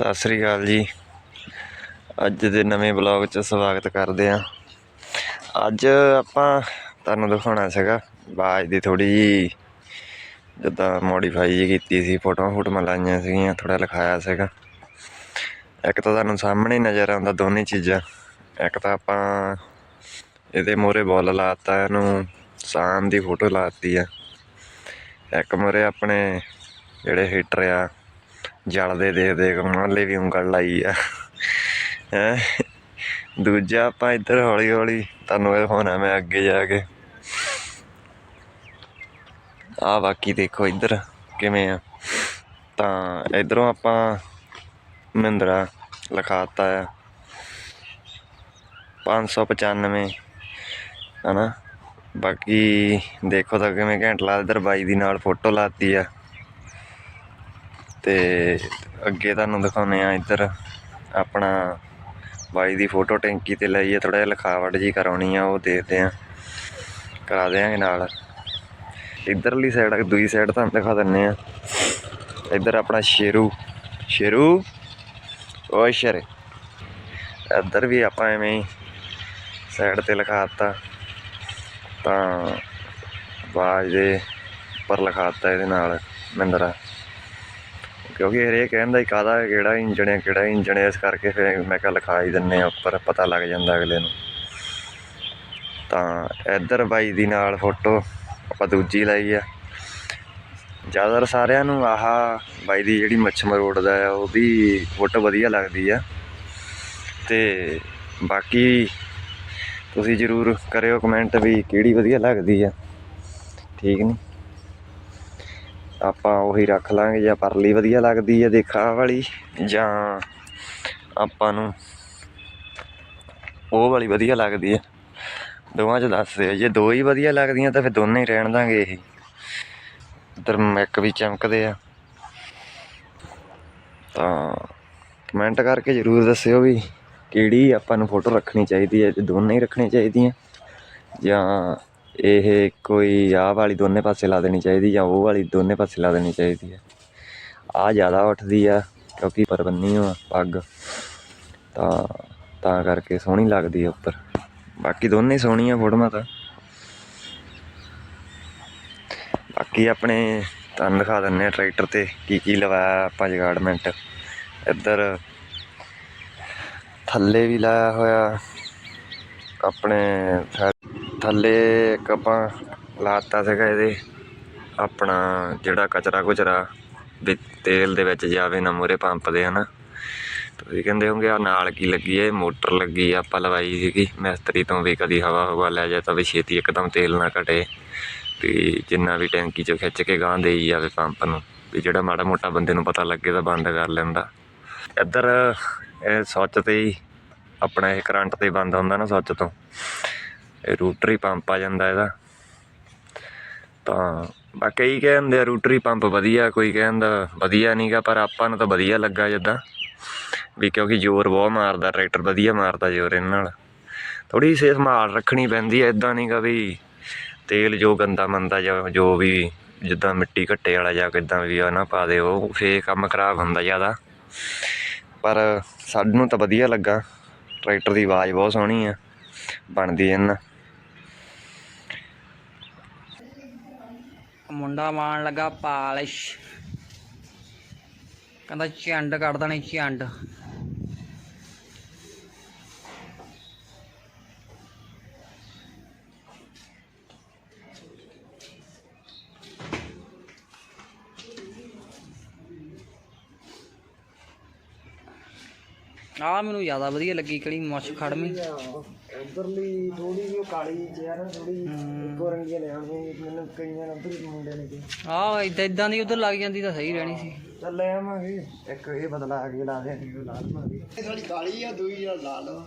ਸਤਿ ਸ੍ਰੀ ਅਕਾਲ ਜੀ। ਅੱਜ ਦੇ ਨਵੇਂ ਬਲੌਗ 'ਚ ਸਵਾਗਤ ਕਰਦੇ ਆ ਅੱਜ ਆਪਾਂ ਤੁਹਾਨੂੰ ਦਿਖਾਉਣਾ ਸੀਗਾ ਬਾਜ ਦੀ ਥੋੜੀ ਜੀ ਜਿੱਦਾਂ ਮੋਡੀਫਾਈ ਜੀ ਕੀਤੀ ਸੀ, ਫੋਟੋਆਂ ਫੋਟੋਆਂ ਲਾਈਆਂ ਸੀਗੀਆਂ ਥੋੜਾ ਲਿਖਾਇਆ ਸੀਗਾ। ਇੱਕ ਤਾਂ ਤੁਹਾਨੂੰ ਸਾਹਮਣੇ ਨਜ਼ਰ ਆਉਂਦਾ ਦੋਨੇ ਚੀਜ਼ਾਂ। ਇੱਕ ਤਾਂ ਆਪਾਂ ਇਹਦੇ ਮੋਰੇ ਬੋਲ ਲਾਤਾ, ਇਹਨੂੰ ਸਾਮ ਦੀ ਫੋਟੋ ਲਾਤੀ ਆ। ਇੱਕ ਮੋਰੇ ਆਪਣੇ ਜਿਹੜੇ ਹੀਟਰ ਆ ਜਲਦੇ ਦੇਖ ਦੇਖ ਮਾਲੇ ਵੀ ਉਂਗਲ ਲਾਈ ਆ। ਹੈਂ? ਦੂਜਾ ਆਪਾਂ ਇੱਧਰ ਹੌਲੀ ਹੌਲੀ, ਤੁਹਾਨੂੰ ਇਹ ਹੋਣਾ ਮੈਂ ਅੱਗੇ ਜਾ ਕੇ। ਆ ਬਾਕੀ ਦੇਖੋ ਇੱਧਰ ਕਿਵੇਂ ਆ। ਤਾਂ ਇਧਰੋਂ ਆਪਾਂ ਮਹਿੰਦਰਾ ਲਿਖਾਤਾ ਆ। 595 ਹਨਾ? ਬਾਕੀ ਦੇਖੋ ਤਾਂ ਕਿਵੇਂ ਘੈਂਟ ਲਾ ਇੱਧਰ ਬਾਈ ਦੀ ਨਾਲ ਫੋਟੋ ਲਾਤੀ ਆ। ਤੇ ਅੱਗੇ ਤੁਹਾਨੂੰ ਦਿਖਾਉਂਦੇ ਆ ਇੱਧਰ ਆਪਣਾ ਬਾਈ ਦੀ ਫੋਟੋ ਟੈਂਕੀ ਤੇ ਲਈ ਹੈ ਥੋੜਾ ਜਿਹਾ ਲਿਖਾਵਟ ਜੀ ਕਰਾਉਣੀ ਆ, ਉਹ ਦੇਖਦੇ ਆ ਕਰਾ ਦਿਆਂਗੇ ਨਾਲ। ਇੱਧਰਲੀ ਸਾਈਡ ਦੂਜੀ ਸਾਈਡ ਤੁਹਾਨੂੰ ਦਿਖਾ ਦਿੰਨੇ ਆ ਇੱਧਰ ਆਪਣਾ ਸ਼ੇਰੂ। ਸ਼ੇਰੂ? ਓਏ ਸ਼ੇਰੇ। ਇੱਧਰ ਵੀ ਆਪਾਂ ਐਵੇਂ ਹੀ ਸਾਈਡ ਤੇ ਲਿਖਾਤਾ ਤਾਂ ਬਾਜ ਦੇ ਉੱਪਰ ਲਿਖਾਤਾ ਇਹਦੇ ਨਾਲ, ਮਹਿੰਦਰਾ। ਕਿਉਂਕਿ ਹਰੇਕ ਕਹਿੰਦਾ ਹੀ ਕਾਹਦਾ ਕਿਹੜਾ ਇੰਜਣ ਹੈ, ਕਿਹੜਾ ਇੰਜਣ ਹੈ, ਇਸ ਕਰਕੇ ਫਿਰ ਮੈਂ ਕਿਹਾ ਲਿਖਾ ਹੀ ਦਿੰਨੇ ਆ ਉੱਪਰ, ਪਤਾ ਲੱਗ ਜਾਂਦਾ ਅਗਲੇ ਨੂੰ। ਤਾਂ ਇੱਧਰ ਬਾਈ ਦੀ ਨਾਲ ਫੋਟੋ ਆਪਾਂ ਦੂਜੀ ਲਾਈ ਆ। ਜ਼ਿਆਦਾਤਰ ਸਾਰਿਆਂ ਨੂੰ ਆਹ ਬਾਈ ਦੀ ਜਿਹੜੀ ਮੱਛਮ ਰੋਡ ਦਾ ਆ ਉਹਦੀ ਫੋਟੋ ਵਧੀਆ ਲੱਗਦੀ ਆ। ਤੇ ਬਾਕੀ ਤੁਸੀਂ ਜਰੂਰ ਕਰਿਓ ਕਮੈਂਟ ਵੀ ਕਿਹੜੀ ਵਧੀਆ ਲੱਗਦੀ ਆ। ਠੀਕ ਨਹੀਂ ਆਪਾਂ ਉਹੀ ਰੱਖ ਲਾਂਗੇ ਜਾਂ ਪਰਲੀ ਵਧੀਆ ਲੱਗਦੀ ਹੈ ਦੇਖਾ ਵਾਲੀ ਜਾਂ ਆਪਾਂ ਨੂੰ ਉਹ ਵਾਲੀ ਵਧੀਆ ਲੱਗਦੀ ਹੈ। ਦੋਵਾਂ 'ਚ ਦੱਸ ਦਿਓ, ਜੇ ਦੋ ਹੀ ਵਧੀਆ ਲੱਗਦੀਆਂ ਤਾਂ ਫਿਰ ਦੋਨੇ ਹੀ ਰਹਿਣ ਦਾਂਗੇ ਇਹ। ਇਧਰ ਮੈਕ ਵੀ ਚਮਕਦੇ ਆ। ਤਾਂ ਕਮੈਂਟ ਕਰਕੇ ਜਰੂਰ ਦੱਸਿਓ ਵੀ ਕਿਹੜੀ ਆਪਾਂ ਨੂੰ ਫੋਟੋ ਰੱਖਣੀ ਚਾਹੀਦੀ ਹੈ, ਜੇ ਦੋਨੇ ਹੀ ਰੱਖਣੀ ਚਾਹੀਦੀਆਂ ਜਾਂ ਇਹ ਕੋਈ ਆਹ ਵਾਲੀ ਦੋਨੇ ਪਾਸੇ ਲਾ ਦੇਣੀ ਚਾਹੀਦੀ ਜਾਂ ਉਹ ਵਾਲੀ ਦੋਨੇ ਪਾਸੇ ਲਾ ਦੇਣੀ ਚਾਹੀਦੀ ਹੈ। ਆਹ ਜ਼ਿਆਦਾ ਉੱਠਦੀ ਆ ਕਿਉਂਕਿ ਪਰਬੰਨੀ ਆ ਪੱਗ, ਤਾਂ ਤਾਂ ਕਰਕੇ ਸੋਹਣੀ ਲੱਗਦੀ ਹੈ ਉੱਪਰ। ਬਾਕੀ ਦੋਨੇ ਸੋਹਣੀਆਂ ਫੋਟੋਆਂ ਤਾਂ। ਬਾਕੀ ਆਪਣੇ ਤੁਹਾਨੂੰ ਦਿਖਾ ਦਿੰਨੇ ਆ ਟਰੈਕਟਰ ਤੇ ਕੀ ਕੀ ਲਵਾਇਆ ਆਪਾਂ ਜਗਾੜਮੈਂਟ ਇੱਧਰ ਥੱਲੇ ਵੀ ਲਾਇਆ ਹੋਇਆ, ਆਪਣੇ ਥੱਲੇ ਇੱਕ ਆਪਾਂ ਲਾਤਾ ਸੀਗਾ ਇਹਦੇ, ਆਪਣਾ ਜਿਹੜਾ ਕਚਰਾ ਕੁਚਰਾ ਵੀ ਤੇਲ ਦੇ ਵਿੱਚ ਜਾਵੇ ਨਾ ਮੂਰੇ ਪੰਪ ਦੇ, ਹਨਾ। ਤੁਸੀਂ ਕਹਿੰਦੇ ਹੋਗੇ ਆ ਨਾਲ ਕੀ ਲੱਗੀ ਹੈ ਮੋਟਰ ਲੱਗੀ ਆਪਾਂ ਲਵਾਈ ਸੀਗੀ। ਮਿਸਤਰੀ ਤੋਂ ਵੀ ਕਦੀ ਹਵਾ ਹਵਾ ਲੈ ਜਾ ਤਾਂ ਵੀ ਛੇਤੀ ਇੱਕਦਮ ਤੇਲ ਨਾ ਘਟੇ। ਵੀ ਜਿੰਨਾ ਵੀ ਟੈਂਕੀ ਚੋਂ ਖਿੱਚ ਕੇ ਗਾਂ ਦੇਈ ਜਾਵੇ ਪੰਪ ਨੂੰ, ਵੀ ਜਿਹੜਾ ਮਾੜਾ ਮੋਟਾ ਬੰਦੇ ਨੂੰ ਪਤਾ ਲੱਗੇ ਤਾਂ ਬੰਦ ਕਰ ਲੈਂਦਾ ਇੱਧਰ ਇਹ ਸੱਚ ਤੇ ਹੀ ਆਪਣਾ ਇਹ ਕਰੰਟ ਤੇ ਬੰਦ ਹੁੰਦਾ ਨਾ ਸੱਚ ਤੋਂ। ਰੂਟਰੀ ਪੰਪ ਆ ਜਾਂਦਾ ਇਹਦਾ। ਤਾਂ ਬਾ ਕਈ ਕਹਿੰਦੇ ਆ ਰੂਟਰੀ ਪੰਪ ਵਧੀਆ, ਕੋਈ ਕਹਿੰਦਾ ਵਧੀਆ ਨਹੀਂਗਾ ਪਰ ਆਪਾਂ ਨੂੰ ਤਾਂ ਵਧੀਆ ਲੱਗਾ ਜਿੱਦਾਂ ਵੀ ਕਿਉਂਕਿ ਜ਼ੋਰ ਬਹੁਤ ਮਾਰਦਾ, ਟਰੈਕਟਰ ਵਧੀਆ ਮਾਰਦਾ ਜ਼ੋਰ ਇਹਨਾਂ ਨਾਲ। ਥੋੜੀ ਸੇ ਸੰਭਾਲ ਰੱਖਣੀ ਪੈਂਦੀ ਐ ਇਦਾਂ ਨਹੀਂਗਾ ਵੀ ਤੇਲ ਜੋ ਗੰਦਾ ਮੰਦਾ ਜਾਂ ਜੋ ਵੀ ਜਿੱਦਾਂ ਮਿੱਟੀ ਘੱਟੇ ਵਾਲਾ ਜਾਂ ਕਿਦਾਂ ਵੀ ਆ ਨਾ ਪਾ ਦੇ, ਉਹ ਫੇਰ ਕੰਮ ਖਰਾਬ ਹੁੰਦਾ ਜ਼ਿਆਦਾ। ਪਰ ਸਾਨੂੰ ਤਾਂ ਵਧੀਆ ਲੱਗਾ, ਟਰੈਕਟਰ ਦੀ ਆਵਾਜ਼ ਬਹੁਤ ਸੋਹਣੀ ਆ, ਬਣਦੀ ਇਹਨਾਂ। ਮੁੰਡਾ ਮਾਣ ਲੱਗਾ ਪਾਲਿਸ਼। ਕਹਿੰਦਾ ਚੰਡ ਕੱਢ ਦੇਣੀ ਚੰਡ ਆ ਮੈਨੂੰ ਜ਼ਿਆਦਾ ਵਧੀਆ ਲੱਗੀ ਕਿਹੜੀ ਮੁੱਛ ਖੜਮੀ ਉਧਰਲੀ ਥੋੜੀ ਜਿਹੀ ਕਾਲੀ ਚਿਹਰਾ ਥੋੜੀ ਇੱਕੋ ਰੰਗੀ ਲਿਆਉਣੀ ਮੈਨੂੰ ਕਈਆਂ ਨੇ ਉਧਰ ਮੁੰਡੇ ਨੇ ਆ ਇਦਾਂ ਇਦਾਂ ਦੀ ਉਧਰ ਲੱਗ ਜਾਂਦੀ ਤਾਂ ਸਹੀ ਰਹਿਣੀ ਸੀ। ਚੱਲ ਲੈ ਆਵਾਂਗੇ। ਇੱਕ ਇਹ ਬਦਲਾ ਕੇ ਲਾ ਦੇ। ਉਹ ਲਾ ਲਵਾਂਗੇ ਇਹ ਥੋੜੀ ਕਾਲੀ ਆ ਦੂਈ ਆ ਲਾਲ ਆ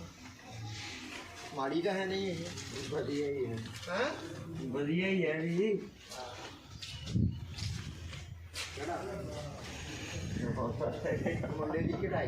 ਮਾੜੀ ਤਾਂ ਹੈ ਨਹੀਂ ਇਹ। ਵਧੀਆ ਹੀ ਹੈ। ਹਾਂ? ਵਧੀਆ ਹੀ ਹੈ ਵੀ ਮੁੰਡੇ ਦੀ ਕਢਾਈ।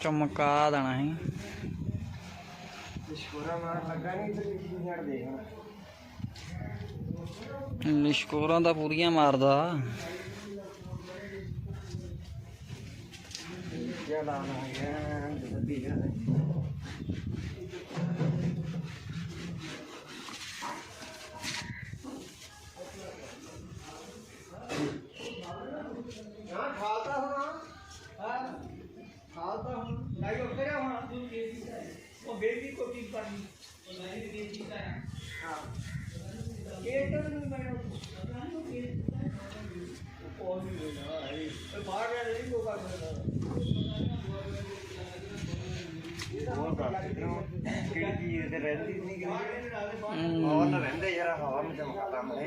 ਚਮਕਾ ਦੇਣਾ ਹੈ ਸ਼ੁਕਰਾ ਮਾਰ ਲੱਗਾ ਨਹੀਂ ਤੇ ਕੀ ਛੱਡ ਦੇ ਹੁਣ। ਲਿਸ਼ਕੋਰਾਂ ਦਾ ਪੂਰੀਆਂ ਮਾਰਦਾ। ਕਿਆ ਲਾਣਾ ਹੈ ਤੇ ਰਹਿੰਦੀ ਨਹੀਂ ਹਮ, ਹੋਰ ਨਾ ਰਹਿੰਦੇ ਯਾਰ ਹਵਾ ਵਿੱਚ ਚਮਕਾਤਾ ਮਲੇ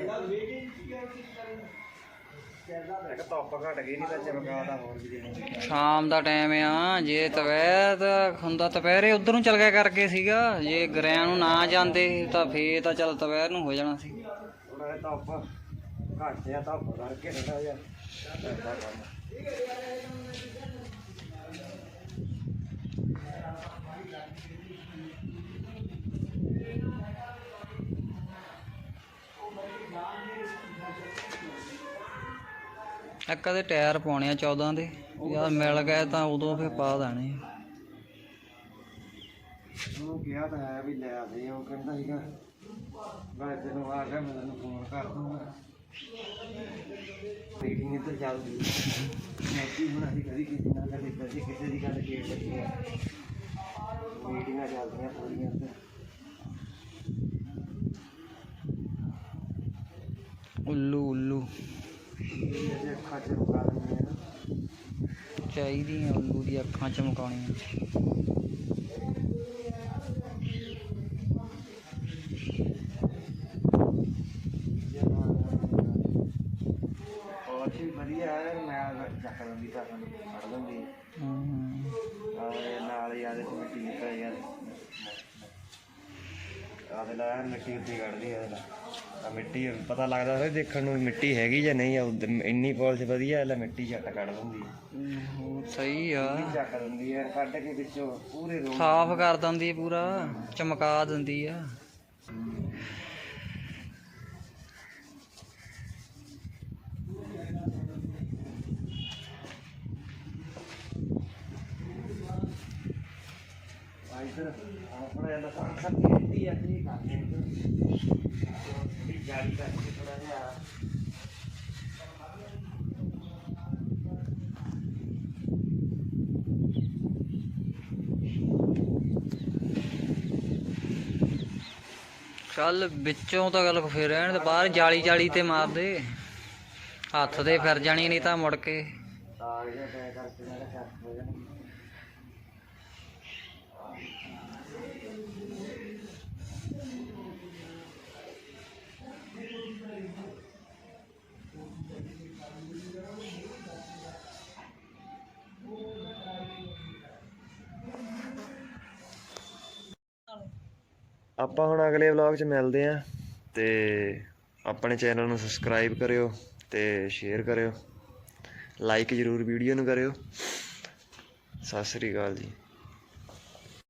ਇੱਕ ਧੁੱਪ ਘਟ ਗਈ ਨਹੀਂ ਤਾਂ ਚਮਕਾਤਾ ਹੋਰ ਵੀ ਦੇਣੀ ਸ਼ਾਮ ਦਾ ਟਾਈਮ ਆ ਜੇ ਤਵੈਰ ਦਾ ਹੁੰਦਾ ਦੁਪਹਿਰੇ ਉਧਰ ਨੂੰ ਚਲ ਗਿਆ ਕਰਕੇ ਸੀਗਾ। ਜੇ ਗਰਿਆਂ ਨੂੰ ਨਾ ਜਾਂਦੇ ਤਾਂ ਫੇਰ ਤਾਂ ਚੱਲ ਤਵੈਰ ਨੂੰ ਹੋ ਜਾਣਾ ਸੀ। ਥੋੜਾ ਧੁੱਪ ਘੱਟ ਜਿਹਾ ਧੁੱਪ ਕਰਕੇ ਥੋੜਾ ਜਿਹਾ ਇੱਕ ਦੇ ਟਾਇਰ ਪਾਉਣੇ ਆ 14 ਦੇ ਯਾਰ ਮਿਲ ਗਏ ਤਾਂ ਉਦੋਂ ਫੇਰ ਪਾ ਦੇਣੇ ਉਹਨੂੰ ਕਿਹਾ ਤਾਂ ਹੈ ਵੀ ਲੈ ਆਦੇ ਉਹ ਕਹਿੰਦਾ ਸੀਗਾ ਮੈਂ ਤੈਨੂੰ ਆ ਗਿਆ ਮੈਂ ਤੈਨੂੰ ਫੋਨ ਕਰ ਦੂੰਗਾ। ਮੀਟਿੰਗ ਇੱਧਰ ਚੱਲਦੀ ਮੈਂ ਕੀ ਹੁਣ ਅਸੀਂ ਕਦੀ ਕਿਸੇ ਨਾਲ ਗੱਲ ਕਦੀ ਕਿਸੇ ਦੀ ਗੱਲ ਛੇੜ ਲੱਗੀ ਹੈ ਮੀਟਿੰਗਾਂ ਚੱਲਦੀਆਂ ਪੂਰੀਆਂ ਤੇ ਉੱਲੂ ਉੱਲੂ। ਇਹ ਅੱਖਾਂ ਚ ਦਿੰਦੇ ਉੱਲੂ ਦੀ ਅੱਖਾਂ ਚਮਕਾਉਣੀਆਂ ਹੋਰ ਵੀ ਵਧੀਆ ਹੈ ਮੈਂ ਚੱਕ ਲੈਂਦੀ ਤਾਂ ਫੜ ਲੈਂਦੀ। ਨਾਲ ਨਿਕਲ ਯਾਰ। ਮਿੱਟੀ ਉੱਤੇ ਕੱਢਦੀ ਆ ਆ ਮਿੱਟੀ ਪਤਾ ਲੱਗਦਾ ਫਿਰ ਦੇਖਣ ਨੂੰ ਵੀ ਮਿੱਟੀ ਹੈਗੀ ਜਾਂ ਨਹੀਂ ਆ ਉੱਧਰ ਇੰਨੀ ਪੋਲਿਸ਼ ਵਧੀਆ ਲੈ ਮਿੱਟੀ ਝੱਟ ਕੱਢ ਦਿੰਦੀ ਹੈ ਹੋਰ ਸਹੀ ਆ। ਚੱਕ ਦਿੰਦੀ ਹੈ ਕੱਢ ਕੇ ਵਿੱਚੋਂ ਪੂਰੇ ਰੋਲ ਸਾਫ਼ ਕਰ ਦਿੰਦੀ ਪੂਰਾ ਚਮਕਾ ਦਿੰਦੀ ਆ। ਆ ਥੋੜੀ ਕਰਕੇ ਥੋੜਾ ਜਿਹਾ ਚੱਲ ਵਿੱਚੋਂ ਤਾਂ ਗੱਲ ਫੇਰ ਰਹਿਣ ਤੇ ਬਾਹਰ ਜਾਲੀ ਜਾਲੀ ਤੇ ਮਾਰ ਦੇ। ਹੱਥ ਤੇ ਫਿਰ ਜਾਣੀ ਨਹੀਂ ਤਾਂ ਮੁੜ ਕੇ। ਪੈ ਕਰਕੇ ਮੈਂ ਚੱਕ ਹੋ ਜਾਣਗੇ ਆਪਾਂ ਹੁਣ ਅਗਲੇ ਵਲੌਗ 'ਚ ਮਿਲਦੇ ਆਂ ਤੇ ਆਪਣੇ ਚੈਨਲ ਨੂੰ ਸਬਸਕ੍ਰਾਈਬ ਕਰਿਓ ਤੇ ਸ਼ੇਅਰ ਕਰਿਓ ਲਾਈਕ ਜ਼ਰੂਰ ਵੀਡੀਓ ਨੂੰ ਕਰਿਓ। ਸਤਿ ਸ੍ਰੀ ਅਕਾਲ ਜੀ।